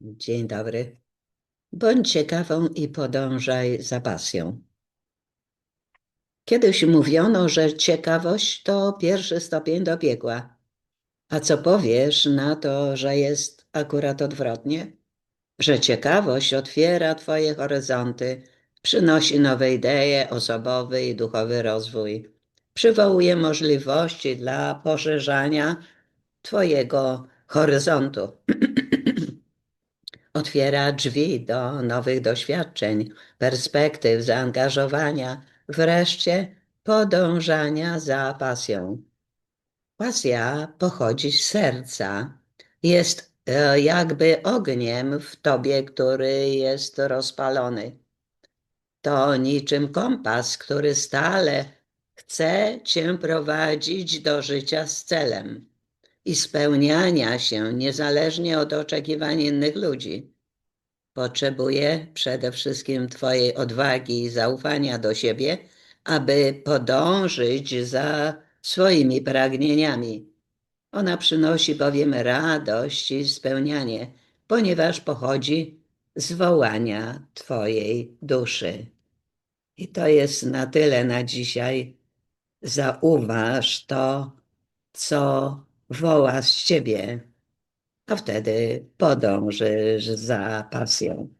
Dzień dobry. Bądź ciekawą i podążaj za pasją. Kiedyś mówiono, że ciekawość to pierwszy stopień do piekła. A co powiesz na to, że jest akurat odwrotnie? Że ciekawość otwiera Twoje horyzonty, przynosi nowe idee, osobowy i duchowy rozwój, przywołuje możliwości dla poszerzania Twojego horyzontu. Otwiera drzwi do nowych doświadczeń, perspektyw, zaangażowania, wreszcie podążania za pasją. Pasja pochodzi z serca, jest e, jakby ogniem w tobie, który jest rozpalony. To niczym kompas, który stale chce cię prowadzić do życia z celem i spełniania się niezależnie od oczekiwań innych ludzi. Potrzebuje przede wszystkim Twojej odwagi i zaufania do siebie, aby podążyć za swoimi pragnieniami. Ona przynosi bowiem radość i spełnianie, ponieważ pochodzi z wołania Twojej duszy. I to jest na tyle na dzisiaj. Zauważ to, co woła z ciebie, a wtedy podążysz za pasją.